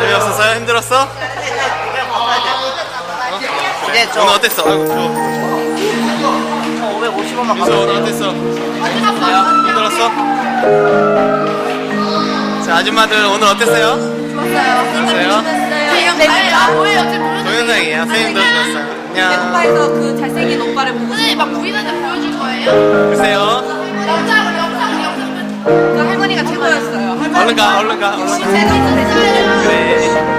재미없었어요? 힘들었어? 이제 오늘 저 어땠어? 아이고 저 550원만 민수 오늘 어땠어? 힘들었어? 자 아줌마들 오늘 어땠어요? 좋았어요. 동영상이에요. 선생님도 좋았어요. 안녕. 배고파해서 그 잘생긴 오빠를 보고 선생님 막 부인한테 보여줄 거예요? 글쎄요. 영상을 영상을 영상 얼른 가, 얼른 가, 얼른 가. 찍어주세요. 그래.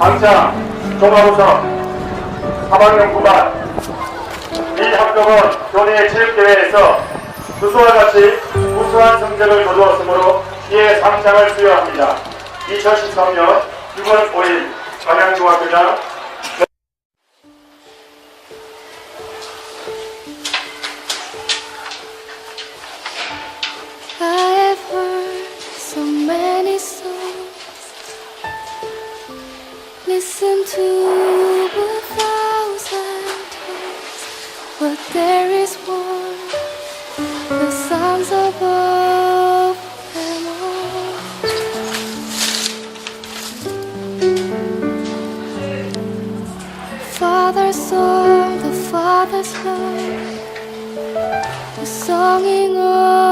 당장 종합우선 3학년 9반 이 합격은 교내 체육대회에서 누수와 같이 우수한 성적을 거두었으므로 이에 상장을 수여합니다. 2013년 6월 5일 관양중학교장 I Listen to a thousand tongues, but there is one, the sounds above them all. Father's song, the Father's love is songing over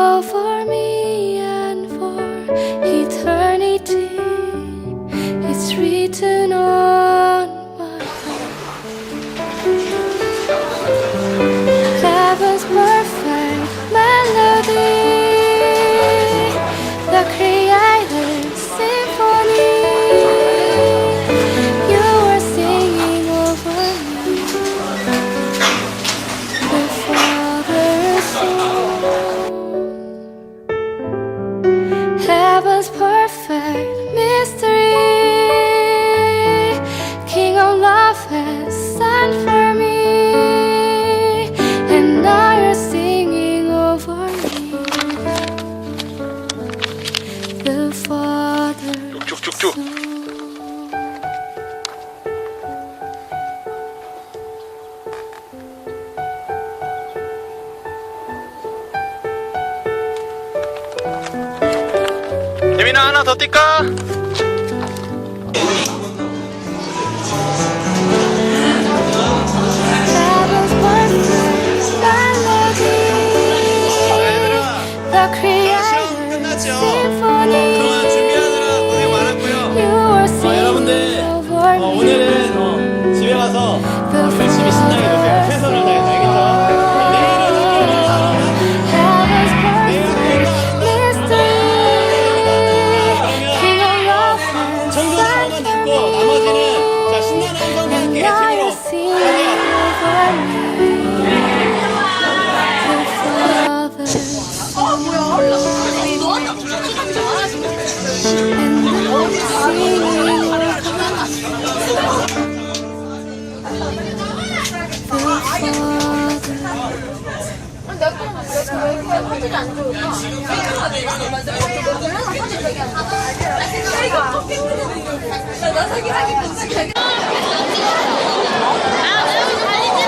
the.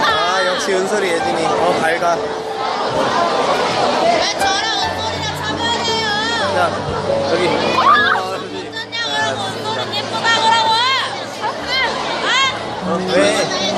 아 역시 은솔이 예진이. 어 밝아. 왜 저랑 은솔이랑 참아야 돼요? 자 여기. É.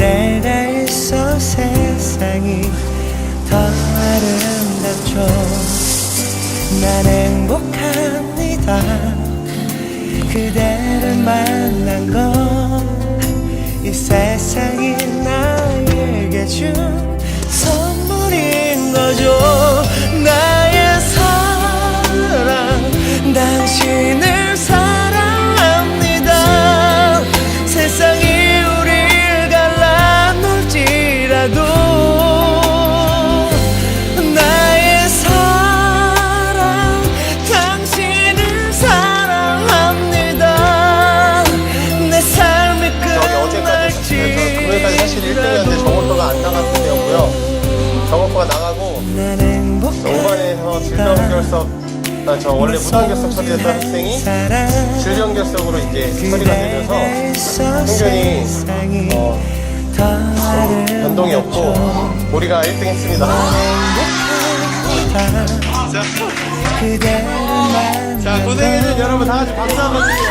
내가 있어 세상이 더 아름답죠. 난 행복합니다. 그대를 만난 건 이 세상이 나에게 준 선물인 거죠. 나의 저 원래 무단결석 처리했던 학생이 질병결석으로 이제 처리가 되면서 평균이 어, 변동이 없고 우리가 1등 했습니다. 자, 자 고생해준 여러분 다 같이 박수 한번 주세요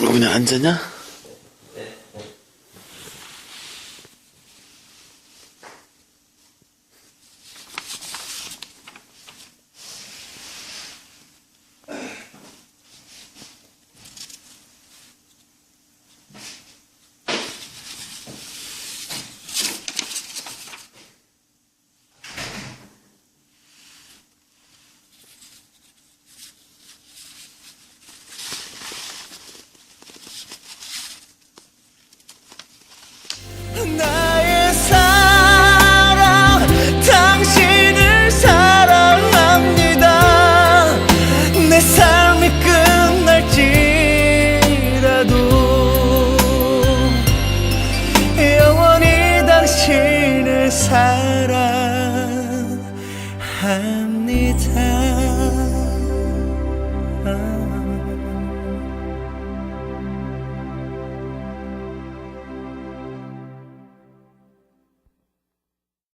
누구냐 앉았냐?